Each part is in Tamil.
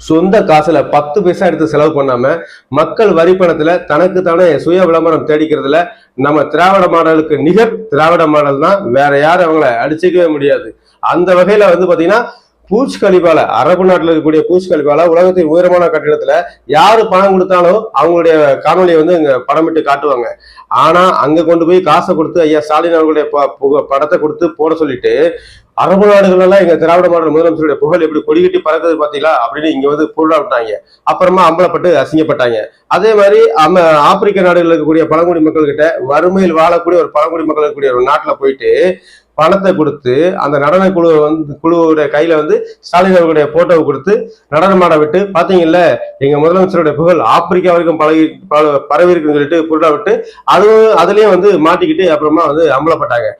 சொந்த காசுல பத்து பைசா எடுத்து செலவு பண்ணாம மக்கள் வரி பணத்துல தனக்கு தானே சுய விளம்பரம் தேடிக்கிறதுல நம்ம திராவிட மாடலுக்கு நிகர் திராவிட மாடல் தான் வேற யாரும் அவங்கள அடிச்சுக்கவே முடியாது. அந்த வகையில வந்து பாத்தீங்கன்னா பூஜ் கலிபால அரபு நாட்டில் இருக்கக்கூடிய பூஜ் கலிபால உலகத்தின் உயரமான கட்டிடத்துல யாரு பணம் கொடுத்தாலும் அவங்களுடைய காணொலியை வந்து இங்க படமிட்டு காட்டுவாங்க. ஆனா அங்க கொண்டு போய் காசை கொடுத்து ஐயா ஸ்டாலின் அவர்களுடைய படத்தை கொடுத்து போட சொல்லிட்டு அரபு நாடுகளெல்லாம் எங்க திராவிட மாடல் முதலமைச்சருடைய புகழ் எப்படி கொடிகட்டி பறக்கிறது பாத்தீங்களா? அப்படின்னு இங்க வந்து பொருளாட்டாங்க அப்புறமா அம்பலப்பட்டு அசிங்கப்பட்டாங்க. அதே மாதிரி அம ஆப்பிரிக்க நாடுகளில் இருக்கக்கூடிய பழங்குடி மக்கள் கிட்ட வறுமையில் வாழக்கூடிய ஒரு பழங்குடி மக்கள் இருக்கக்கூடிய ஒரு நாட்டுல போயிட்டு பணத்தை கொடுத்து அந்த நடன குழு வந்து குழுவோட கையில வந்து ஸ்டாலின் அவர்களுடைய போட்டோவை கொடுத்து நடனமாட விட்டு பாத்தீங்கல்ல எங்க முதலமைச்சருடைய புகழ் ஆப்பிரிக்கா வரைக்கும் பழகி பரவி இருக்குன்னு சொல்லிட்டு பொருளா விட்டு அதுவும் அதுலயும் வந்து மாட்டிக்கிட்டு அப்புறமா வந்து அம்பலப்பட்டாங்க.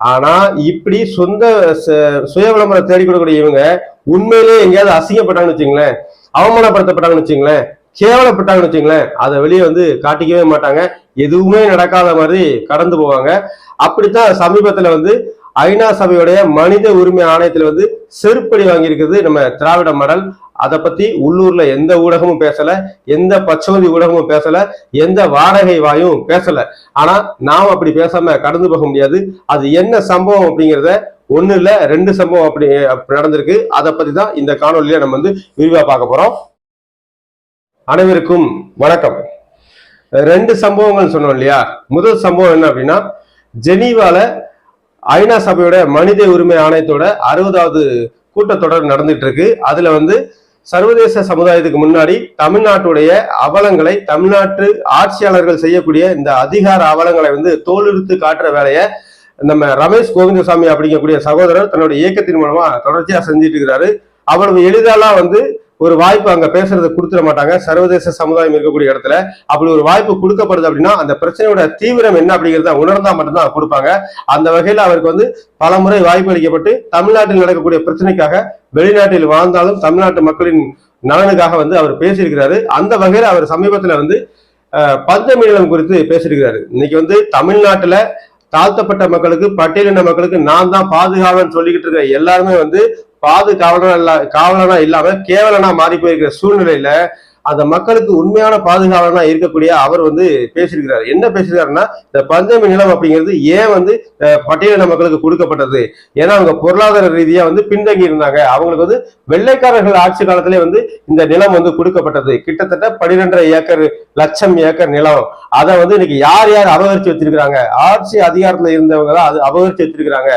ஆனா இப்படி சொந்த ச- சுய விளம்பரம் தேடி கொடுக்கக்கூடிய இவங்க உண்மையிலேயே எங்கேயாவது அசிங்கப்பட்டாங்கன்னு வச்சுங்களேன் அவமானப்படுத்தப்பட்டாங்கன்னு வச்சுங்களேன் கேவலப்பட்டாங்கன்னு வச்சுங்களேன் அதை வெளியே வந்து காட்டிக்கவே மாட்டாங்க. எதுவுமே நடக்காத மாதிரி கடந்து போவாங்க. அப்படித்தான் சமீபத்துல வந்து ஐநா சபையுடைய மனித உரிமை ஆணையத்தில் வந்து செருப்படி வாங்கியிருக்கிறது நம்ம திராவிட மடல். அதை பத்தி உள்ளூர்ல எந்த ஊடகமும் பேசல எந்த பச்சவதி ஊடகமும் பேசல எந்த வாடகை வாயும் பேசல. ஆனா நாம் அப்படி பேசாம கடந்து போக முடியாது. அது என்ன சம்பவம் அப்படிங்கிறத ஒண்ணு இல்ல ரெண்டு சம்பவம் அப்படி அப்படி நடந்திருக்கு. அதை பத்தி தான் இந்த காணொலியில நம்ம வந்து விரிவா பார்க்க போறோம். அனைவருக்கும் வணக்கம். ரெண்டு சம்பவங்கள் சொன்னோம் இல்லையா? முதல் சம்பவம் என்ன அப்படின்னா ஜெனீவால ஐநா சபையோட மனித உரிமை ஆணையத்தோட அறுபதாவது கூட்டத்தொடர் நடந்துட்டு இருக்கு அதுல வந்து சர்வதேச சமுதாயத்துக்கு முன்னாடி தமிழ்நாட்டுடைய அவலங்களை தமிழ்நாட்டு ஆட்சியாளர்கள் செய்யக்கூடிய இந்த அதிகார அவலங்களை வந்து தோலுரித்து காட்டுற வேலையை நம்ம ரமேஷ் கோவிந்தசாமி அப்படிங்கக்கூடிய சகோதரர் தன்னுடைய இயக்கத்தின் மூலமா தொடர்ச்சியா செஞ்சிட்டு இருக்கிறாரு. அவ்வளவு எளிதாலாம் வந்து ஒரு வாய்ப்பு அங்க பேசுறது கொடுத்துட மாட்டாங்க. சர்வதேச சமுதாயம் இருக்கக்கூடிய இடத்துல அப்படி ஒரு வாய்ப்பு கொடுக்கப்படுது அப்படின்னா அந்த பிரச்சனையோட தீவிரம் என்ன அப்படிங்கிறத உணர்ந்தா மட்டும்தான் கொடுப்பாங்க. அந்த வகையில அவருக்கு வந்து பல முறை வாய்ப்பு அளிக்கப்பட்டு தமிழ்நாட்டில் நடக்கக்கூடிய பிரச்சனைக்காக வெளிநாட்டில் வாழ்ந்தாலும் தமிழ்நாட்டு மக்களின் நலனுக்காக வந்து அவர் பேசியிருக்கிறாரு. அந்த வகையில அவர் சமீபத்துல வந்து அஹ், குறித்து பேசியிருக்கிறாரு. இன்னைக்கு வந்து தமிழ்நாட்டுல தாழ்த்தப்பட்ட மக்களுக்கு பட்டியலின மக்களுக்கு நான் தான் பாதுகாவலன் சொல்லிக்கிட்டு இருக்க எல்லாருமே வந்து பாதுகாவலனா இல்ல காவலனா இல்லாம கேவலனா மாறி போயிருக்கிற சூழ்நிலையில அந்த மக்களுக்கு உண்மையான பாதுகாவலனா இருக்கக்கூடிய அவர் வந்து பேசியிருக்கிறார். என்ன பேசியிருக்காருன்னா இந்த பஞ்சமி நிலம் அப்படிங்கிறது ஏன் வந்து பட்டியலின மக்களுக்கு கொடுக்கப்பட்டது? ஏன்னா அவங்க பொருளாதார ரீதியா வந்து பின்தங்கி இருந்தாங்க. அவங்களுக்கு வந்து வெள்ளைக்காரர்கள் ஆட்சி காலத்திலே வந்து இந்த நிலம் வந்து கொடுக்கப்பட்டது. கிட்டத்தட்ட பன்னிரெண்டரை ஏக்கர் லட்சம் ஏக்கர் நிலம். அதை வந்து இன்னைக்கு யார் யார் அபகரிச்சு வச்சிருக்கிறாங்க? ஆட்சி அதிகாரத்துல இருந்தவங்க தான் அது அபகரிச்சு வச்சிருக்கிறாங்க.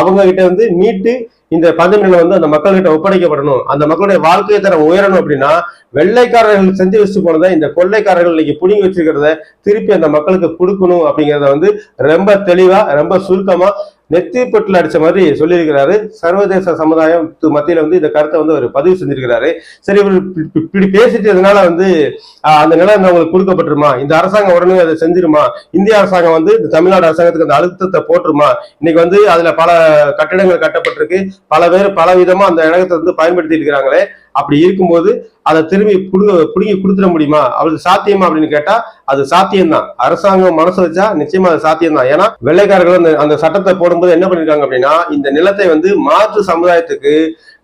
அவங்க கிட்ட வந்து மீட்டு இந்த பஞ்சம் வந்து அந்த மக்கள்கிட்ட ஒப்படைக்கப்படணும். அந்த மக்களுடைய வாழ்க்கையை தரம் உயரணும் அப்படின்னா வெள்ளைக்காரர்கள் செஞ்சு வச்சு போனதை இந்த கொள்ளைக்காரர்கள் இன்னைக்கு புடுங்கி வச்சிருக்கிறத திருப்பி அந்த மக்களுக்கு கொடுக்கணும் அப்படிங்கிறத வந்து ரொம்ப தெளிவா ரொம்ப சுருக்கமா நெத்தி பொட்டில் அடித்த மாதிரி சொல்லியிருக்கிறாரு. சர்வதேச சமுதாயம் மத்தியில் வந்து இந்த கருத்தை வந்து அவர் பதிவு செஞ்சிருக்கிறாரு. சரி இவர் இப்படி- பேசிட்டதுனால வந்து அந்த நிலம் அவங்களுக்கு கொடுக்கப்பட்டுருமா? இந்த அரசாங்கம் உடனே அதை செஞ்சிருமா? இந்திய அரசாங்கம் வந்து இந்த தமிழ்நாடு அரசாங்கத்துக்கு அந்த அழுத்தத்தை போட்டுருமா? இன்னைக்கு வந்து அதில் பல கட்டிடங்கள் கட்டப்பட்டிருக்கு. பல பேர் பல விதமாக அந்த இடத்தை வந்து பயன்படுத்தி இருக்கிறாங்களே. அப்படி இருக்கும்போது அதை திரும்பி புடுங்க புடுங்கி கொடுத்துட முடியுமா? அவளுக்கு சாத்தியமா அப்படின்னு கேட்டா அது சாத்தியம்தான். அரசாங்கம் மனசு வச்சா நிச்சயமா அது சாத்தியம்தான். ஏன்னா வெள்ளைக்காரர்கள் அந்த அந்த சட்டத்தை போடும்போது என்ன பண்ணிருக்காங்க அப்படின்னா இந்த நிலத்தை வந்து மாற்று சமுதாயத்துக்கு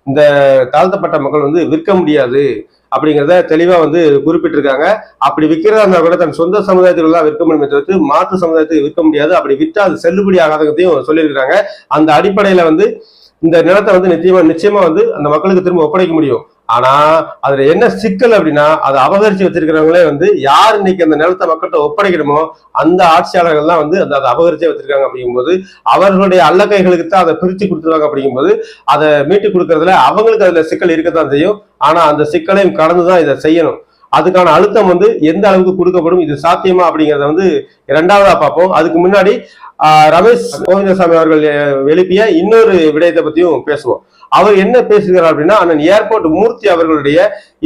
இந்த தாழ்த்தப்பட்ட மக்கள் வந்து விற்க முடியாது அப்படிங்கிறத தெளிவா வந்து குறிப்பிட்டிருக்காங்க. அப்படி விற்கிறதா இருந்தா கூட தன் சொந்த சமுதாயத்துக்கு தான் விற்க முடியுமே தவிர்த்து மாற்று சமுதாயத்துக்கு விற்க முடியாது. அப்படி விற்றா அது செல்லுபடி ஆகாததையும் சொல்லியிருக்கிறாங்க. அந்த அடிப்படையில வந்து இந்த நிலத்தை வந்து நிச்சயமா நிச்சயமா வந்து அந்த மக்களுக்கு திரும்ப ஒப்படைக்க முடியும். ஆனா அதுல என்ன சிக்கல் அப்படின்னா அதை அபகரிச்சு வச்சிருக்கிறவங்களே வந்து யார் இன்னைக்கு அந்த நிலத்தை மக்கள்கிட்ட ஒப்படைக்கணுமோ அந்த ஆட்சியாளர்கள் தான் வந்து அந்த அதை அபகரிச்சே வச்சிருக்காங்க அப்படிங்கும்போது அவர்களுடைய அல்லக்கைகளுக்கு தான் அதை பிரித்து கொடுத்துருவாங்க அப்படிங்கும்போது அதை மீட்டு கொடுக்கறதுல அவங்களுக்கு அதுல சிக்கல் இருக்கத்தான் செய்யும். ஆனா அந்த சிக்கலையும் கடந்துதான் இதை செய்யணும். அதுக்கான அழுத்தம் வந்து எந்த அளவுக்கு கொடுக்கப்படும் இது சாத்தியமா அப்படிங்கிறத வந்து இரண்டாவதா பார்ப்போம். அதுக்கு முன்னாடி ரமேஷ் கோவிந்தசாமி அவர்கள் எழுப்பிய இன்னொரு விடயத்தை பத்தியும் பேசுவோம். அவர் என்ன பேசுகிறார் அப்படின்னா அண்ணன் ஏர்போர்ட் மூர்த்தி அவர்களுடைய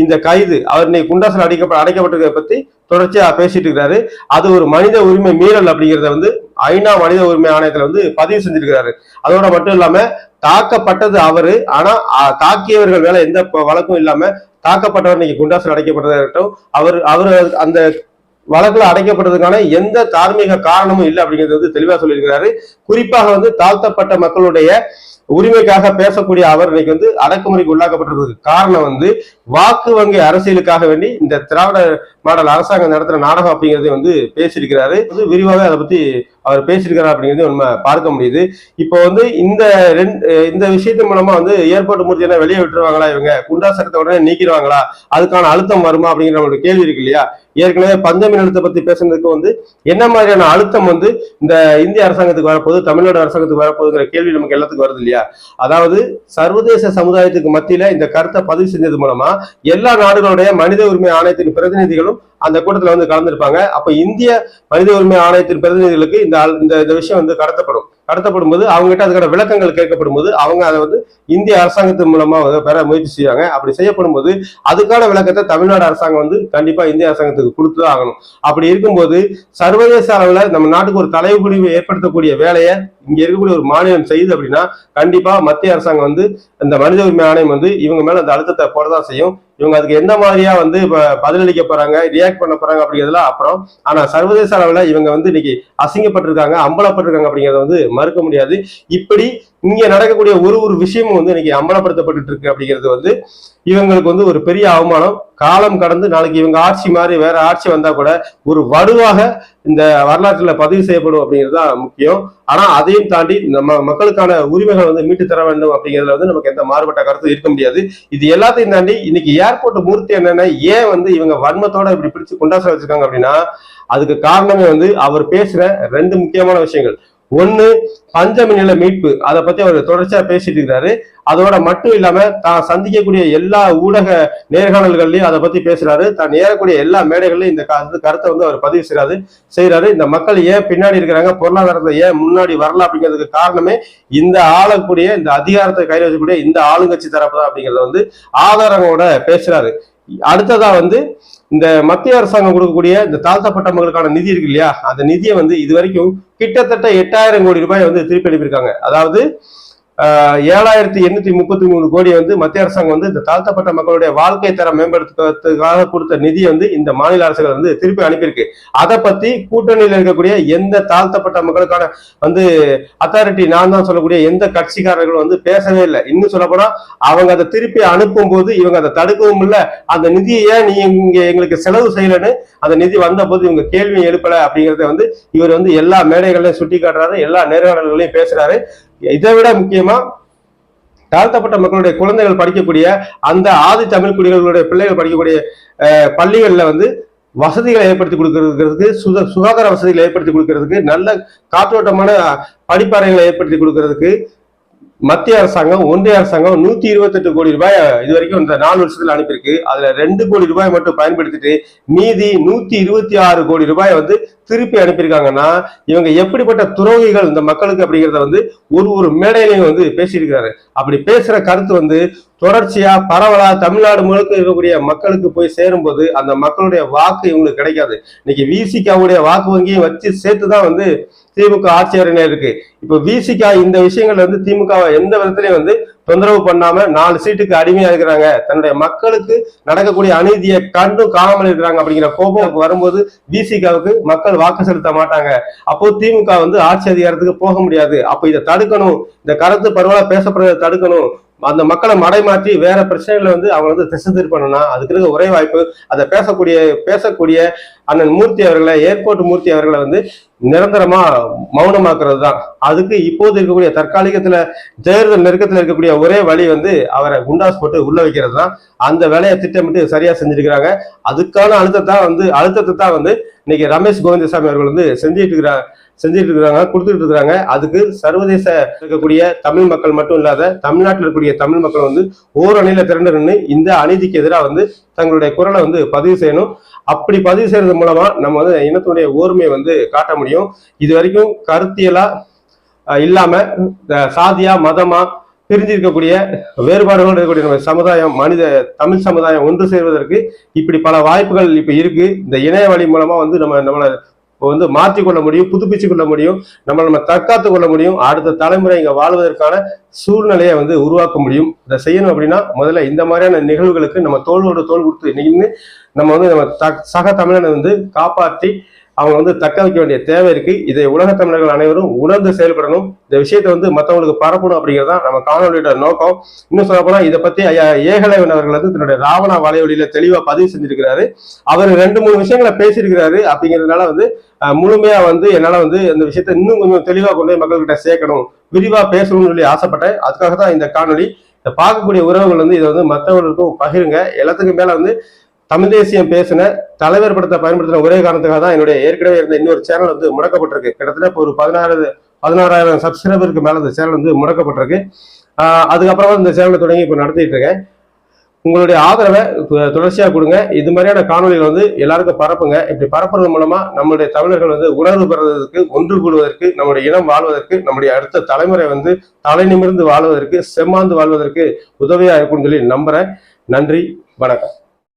இந்த கைது அவர் இன்னைக்கு குண்டாசில் அடைக்க அடைக்கப்பட்டிருக்கிறத பத்தி தொடர்ச்சியா பேசிட்டு இருக்கிறாரு. அது ஒரு மனித உரிமை மீறல் அப்படிங்கிறத வந்து ஐநா மனித உரிமை ஆணையத்துல வந்து பதிவு செஞ்சிருக்கிறாரு. அதோட மட்டும் இல்லாம தாக்கப்பட்டது அவரு ஆனா தாக்கியவர்கள் மேல எந்த வழக்கும் இல்லாம தாக்கப்பட்டவர் இன்னைக்கு குண்டாசல் அடைக்கப்பட்டதாகட்டும் அவர் அவர் அந்த வழக்குல அடைக்கப்படுறதுக்கான எந்த தார்மீக காரணமும் இல்லை அப்படிங்கிறது வந்து தெளிவா சொல்லியிருக்கிறாரு. குறிப்பாக வந்து தாழ்த்தப்பட்ட மக்களுடைய உரிமைக்காக பேசக்கூடிய அவர் இன்னைக்கு வந்து அடக்குமுறைக்கு உள்ளாக்கப்பட்டிருக்கிறதுக்கு காரணம் வந்து வாக்கு வங்கி அரசியலுக்காக வேண்டி இந்த திராவிட மாடல் அரசாங்கம் நடத்துற நாடகம் அப்படிங்கறதே வந்து பேசியிருக்கிறாரு. விரிவாக அதை பத்தி அவர் பேசியிருக்காரு அப்படிங்கிறது நம்ம பார்க்க முடியுது. இப்போ வந்து இந்த ரெண்டு இந்த விஷயத்தின் மூலமா வந்து ஏர்போர்ட் மூர்த்தி என்ன வெளியே விட்டுருவாங்களா இவங்க? குண்டா சட்டத்தை உடனே நீக்கிடுவாங்களா? அதுக்கான அழுத்தம் வருமா அப்படிங்கிற நம்மளோட கேள்வி இருக்கு இல்லையா? ஏற்கனவே பஞ்சமி அழுத்தத்தை பத்தி பேசுனதுக்கு வந்து என்ன மாதிரியான அழுத்தம் வந்து இந்த இந்திய அரசாங்கத்துக்கு வரப்போகுது தமிழ்நாடு அரசாங்கத்துக்கு வரப்போகுதுங்கிற கேள்வி நமக்கு எல்லாத்துக்கும் வருது இல்லையா? அதாவது சர்வதேச சமுதாயத்துக்கு மத்தியில இந்த கருத்தை பதிவு செஞ்சது மூலமா எல்லா நாடுகளுடைய மனித உரிமை ஆணையத்தின் பிரதிநிதிகளும் அந்த கூட்டத்தில் வந்து கலந்துருப்பாங்க. அப்போ இந்திய மனித உரிமை ஆணையத்தின் பிரதிநிதிகளுக்கு இந்த இந்த இந்த விஷயம் வந்து கடத்தப்படும். கடத்தப்படும் போது அவங்ககிட்ட அதுக்கான விளக்கங்கள் கேட்கப்படும் போது அவங்க அதை வந்து இந்திய அரசாங்கத்தின் மூலமா பெற முயற்சி செய்வாங்க. அப்படி செய்யப்படும் போது அதுக்கான விளக்கத்தை தமிழ்நாடு அரசாங்கம் வந்து கண்டிப்பா இந்திய அரசாங்கத்துக்கு கொடுத்துதான் ஆகணும். அப்படி இருக்கும்போது சர்வதேச அளவில் நம்ம நாட்டுக்கு ஒரு தலைகுடிவு ஏற்படுத்தக்கூடிய வேலையை இங்க இருக்கக்கூடிய ஒரு மாநிலம் செய்யுது அப்படின்னா கண்டிப்பா மத்திய அரசாங்கம் வந்து இந்த மனித உரிமை ஆணையம் வந்து இவங்க மேல அந்த அழுத்தத்தை போடதான் செய்யும். இவங்க அதுக்கு எந்த மாதிரியா வந்து இப்ப பதிலளிக்க போறாங்க ரியாக்ட் பண்ண போறாங்க அப்படிங்கிறதுலாம் அப்புறம். ஆனா சர்வதேச அளவுல இவங்க வந்து இன்னைக்கு அசிங்கப்பட்டிருக்காங்க அம்பலப்பட்டிருக்காங்க அப்படிங்கறத வந்து மறுக்க முடியாது. இப்படி இங்க நடக்கக்கூடிய ஒரு ஒரு விஷயமும் வந்து இன்னைக்கு அம்பலப்படுத்தப்பட்டு இருக்கு அப்படிங்கிறது வந்து இவங்களுக்கு வந்து ஒரு பெரிய அவமானம். காலம் கடந்து நாளைக்கு இவங்க ஆட்சி மாதிரி வேற ஆட்சி வந்தா கூட ஒரு வடுவாக இந்த வரலாற்றுல பதிவு செய்யப்படும் அப்படிங்கிறது தான் முக்கியம். ஆனா அதையும் தாண்டி நம்ம மக்களுக்கான உரிமைகள் வந்து மீட்டு தர வேண்டும் அப்படிங்கிறதுல வந்து நமக்கு எந்த மாறுபட்ட கருத்து இருக்க முடியாது. இது எல்லாத்தையும் தாண்டி இன்னைக்கு ஏர்போர்ட் மூர்த்தி என்னன்னா ஏன் வந்து இவங்க வன்மத்தோட இப்படி பிடிச்சு குண்டாசம் வச்சிருக்காங்க அப்படின்னா அதுக்கு காரணமே வந்து அவர் பேசுற ரெண்டு முக்கியமான விஷயங்கள். ஒன்று பஞ்சமி நில மீட்பு. அதை பத்தி அவர் தொடர்ச்சியா பேசிட்டு இருக்கிறாரு அதோட மட்டும் இல்லாம தான் சந்திக்கக்கூடிய எல்லா ஊடக நேர்காணல்கள்லயும் அதை பத்தி பேசுறாரு. தான் ஏறக்கூடிய எல்லா மேடைகள்லயும் இந்த கருத்தை வந்து அவர் பதிவு செய்யறாரு செய்யறாரு இந்த மக்கள் ஏன் பின்னாடி இருக்கிறாங்க? பொருளாதாரத்தை ஏன் முன்னாடி வரல அப்படிங்கிறதுக்கு காரணமே இந்த ஆளக்கூடிய இந்த அதிகாரத்தை கையில் வச்சக்கூடிய இந்த ஆளுங்கட்சி தரப்பு தான் அப்படிங்கறத வந்து ஆதாரங்களோட பேசுறாரு. அடுத்ததா வந்து இந்த மத்திய அரசாங்கம் கொடுக்கக்கூடிய இந்த தாழ்த்தப்பட்ட மக்களுக்கான நிதி இருக்கு இல்லையா? அந்த நிதியை வந்து இது வரைக்கும் கிட்டத்தட்ட எட்டாயிரம் கோடி ரூபாய் வந்து திருப்பி அனுப்பியிருக்காங்க. அதாவது ஏழாயிரத்தி எண்ணூத்தி முப்பத்தி மூணு கோடி வந்து மத்திய அரசாங்கம் வந்து இந்த தாழ்த்தப்பட்ட மக்களுடைய வாழ்க்கை தரம் மேம்படுத்துவதற்காக கொடுத்த நிதி வந்து இந்த மாநில அரசுகள் வந்து திருப்பி அனுப்பியிருக்கு. அதை பத்தி கூட்டணியில் இருக்கக்கூடிய எந்த தாழ்த்தப்பட்ட மக்களுக்கான வந்து அத்தாரிட்டி நான் தான் சொல்லக்கூடிய எந்த கட்சிக்காரர்களும் வந்து பேசவே இல்லை. இன்னும் சொல்ல போனா அவங்க அதை திருப்பி அனுப்பும் போது இவங்க அதை தடுக்கவும் இல்லை. அந்த நிதியை ஏன் நீ இங்க எங்களுக்கு செலவு செய்யலன்னு அந்த நிதி வந்த போது இவங்க கேள்வி எழுப்பல அப்படிங்கறத வந்து இவர் வந்து எல்லா மேடைகளையும் சுட்டி காட்டுறாரு எல்லா நேர்காணல்களையும் பேசுறாரு. இதை விட முக்கியமா தாழ்த்தப்பட்ட மக்களுடைய குழந்தைகள் படிக்கக்கூடிய அந்த ஆதி தமிழ் குடிகளுடைய பிள்ளைகள் படிக்கக்கூடிய பள்ளிகளில் வந்து வசதிகளை ஏற்படுத்தி கொடுக்கறதுக்கு சுக சுகாதார வசதிகளை ஏற்படுத்தி கொடுக்கறதுக்கு நல்ல காற்றோட்டமான படிப்பறைகளை ஏற்படுத்தி கொடுக்கறதுக்கு மத்திய அரசாங்கம் ஒன்றிய அரசாங்கம் நூத்தி இருபத்தெட்டு கோடி ரூபாய் இது வரைக்கும் இந்த நாலு வருஷத்துல அனுப்பியிருக்கு. அதுல ரெண்டு கோடி ரூபாய் மட்டும் பயன்படுத்திட்டு மீதி நூத்தி இருபத்தி ஆறு கோடி ரூபாய் வந்து திருப்பி அனுப்பியிருக்காங்கன்னா இவங்க எப்படிப்பட்ட துரோகிகள் இந்த மக்களுக்கு அப்படிங்கிறத வந்து ஒரு ஒரு மேடையிலையும் வந்து பேசியிருக்கிறாரு. அப்படி பேசுற கருத்து வந்து தொடர்ச்சியா பரவலா தமிழ்நாடு முழுக்க இருக்கக்கூடிய மக்களுக்கு போய் சேரும்போது அந்த மக்களுடைய வாக்கு இவங்களுக்கு கிடைக்காது. இன்னைக்கு விசிகாவுடைய வாக்கு வங்கியை வச்சு சேர்த்து தான் வந்து திமுக ஆட்சி அறையில இருக்கு. இப்ப விசிகா இந்த விஷயங்கள்ல வந்து திமுகவை எந்த விதத்திலையும் வந்து தொந்தரவு பண்ணாம நாலு சீட்டுக்கு அடிமையா இருக்கிறாங்க. தன்னுடைய மக்களுக்கு நடக்கக்கூடிய அநீதியை கண்டும் காணாமல் இருக்கிறாங்க அப்படிங்கிற கோபம் வரும்போது விசிகாவுக்கு மக்கள் வாக்கு செலுத்த மாட்டாங்க. அப்போ திமுக வந்து ஆட்சி அதிகாரத்துக்கு போக முடியாது. அப்ப இதை தடுக்கணும். இந்த கருத்து பரவலா பேசப்படுறதை தடுக்கணும். அந்த மக்களை மடைமாற்றி வேற பிரச்சனைகளை வந்து அவங்க வந்து திசை திருப்பணும்னா அதுக்கு இருக்க ஒரே வாய்ப்பு அதை பேசக்கூடிய பேசக்கூடிய அண்ணன் மூர்த்தி அவர்களை ஏர்போர்ட் மூர்த்தி அவர்களை வந்து நிரந்தரமா மௌனமாக்குறது தான் அதுக்கு இப்போது இருக்கக்கூடிய தற்காலிகத்துல தேர்தல் நெருக்கத்துல இருக்கக்கூடிய ஒரே வழி வந்து அவரை குண்டாஸ் போட்டு உள்ள வைக்கிறது தான் அந்த வேலையை திட்டமிட்டு சரியா செஞ்சிருக்கிறாங்க. அதுக்கான அழுத்தத்தான் வந்து அழுத்தத்தை தான் வந்து இன்னைக்கு ரமேஷ் கோவிந்தசாமி அவர்கள் வந்து செஞ்சுட்டு இருக்கிறாங்க செஞ்சுட்டு இருக்கிறாங்க கொடுத்துட்டு இருக்கிறாங்க அதுக்கு சர்வதேச இருக்கக்கூடிய தமிழ் மக்கள் மட்டும் இல்லாத தமிழ்நாட்டில் இருக்கக்கூடிய தமிழ் மக்கள் வந்து ஓரணியில திரண்டு நின்று இந்த அநீதிக்கு எதிராக வந்து தங்களுடைய குரலை வந்து பதிவு செய்யணும். அப்படி பதிவு செய்யறது மூலமா நம்ம வந்து இனத்துடைய ஓர்மையை வந்து காட்ட முடியும். இது வரைக்கும் கருத்தியலா இல்லாம சாதியா மதமா பிரிஞ்சு இருக்கக்கூடிய வேறுபாடுகளோடு இருக்கக்கூடிய நம்ம சமுதாயம் மனித தமிழ் சமுதாயம் ஒன்று சேர்வதற்கு இப்படி பல வாய்ப்புகள் இப்ப இருக்கு. இந்த இணைய வழி மூலமா வந்து நம்ம நம்மளை வந்து மாற்றிக் கொள்ள முடியும் புதுப்பிச்சு கொள்ள முடியும் நம்ம நம்ம தற்காத்து கொள்ள முடியும் அடுத்த தலைமுறை இங்க வாழ்வதற்கான சூழ்நிலையை வந்து உருவாக்க முடியும். இதை செய்யணும் அப்படின்னா முதல்ல இந்த மாதிரியான நிகழ்வுகளுக்கு நம்ம தோல்வோட தோல் கொடுத்து நின்று நம்ம வந்து நம்ம சக தமிழனை வந்து காப்பாற்றி அவங்க வந்து தக்க வைக்க வேண்டிய தேவை இருக்கு. இதை உலக தமிழர்கள் அனைவரும் உணர்ந்து செயல்படணும். இந்த விஷயத்தை வந்து மற்றவங்களுக்கு பரப்பணும் அப்படிங்கிறது தான் நம்ம காணொலியோட நோக்கம். இன்னும் சொல்ல போனா இதை பத்தி ஐயா ஏகலைவன் அவர்கள் வந்து தன்னுடைய ராவணா வலைவழியில தெளிவா பதிவு செஞ்சிருக்கிறாரு. அவர் ரெண்டு மூணு விஷயங்களை பேசியிருக்கிறாரு அப்படிங்கிறதுனால வந்து முழுமையா வந்து என்னால வந்து அந்த விஷயத்தை இன்னும் கொஞ்சம் தெளிவா கொண்டு போய் மக்கள்கிட்ட சேர்க்கணும். விரிவா பேசணும்னு சொல்லி ஆசைப்பட்டேன். அதுக்காக தான் இந்த காணொலி இதை பார்க்கக்கூடிய உறவுகள் வந்து இதை வந்து மற்றவர்களுக்கும் பகிருங்க. எல்லாத்துக்கும் மேல வந்து தமிழ் தேசியம் பேசின தலைவர் படத்தை பயன்படுத்தின ஒரே காரணத்துக்காக தான் என்னுடைய ஏற்கனவே இருந்த இன்னொரு சேனல் வந்து முடக்கப்பட்டிருக்கு. கிட்டத்தட்ட இப்போ ஒரு பதினாறு பதினாறாயிரம் சப்ஸ்கிரைபருக்கு மேலே இந்த சேனல் வந்து முடக்கப்பட்டிருக்கு. அதுக்கப்புறமா இந்த சேனலை தொடங்கி இப்போ நடத்திட்டு இருக்கேன். உங்களுடைய ஆதரவை தொடர்ச்சியாக கொடுங்க. இது மாதிரியான காணொலிகள் வந்து எல்லாருக்கும் பரப்புங்க. இப்படி பரப்புறது மூலமா நம்மளுடைய தமிழர்கள் வந்து உணர்வு பெறுவதற்கு ஒன்று கூடுவதற்கு நம்முடைய இனம் வாழ்வதற்கு நம்முடைய அடுத்த தலைமுறை வந்து தலை நிமிர்ந்து வாழ்வதற்கு செம்மாந்து வாழ்வதற்கு உதவியாக இருக்கும்னு சொல்லி நம்புறேன். நன்றி வணக்கம்.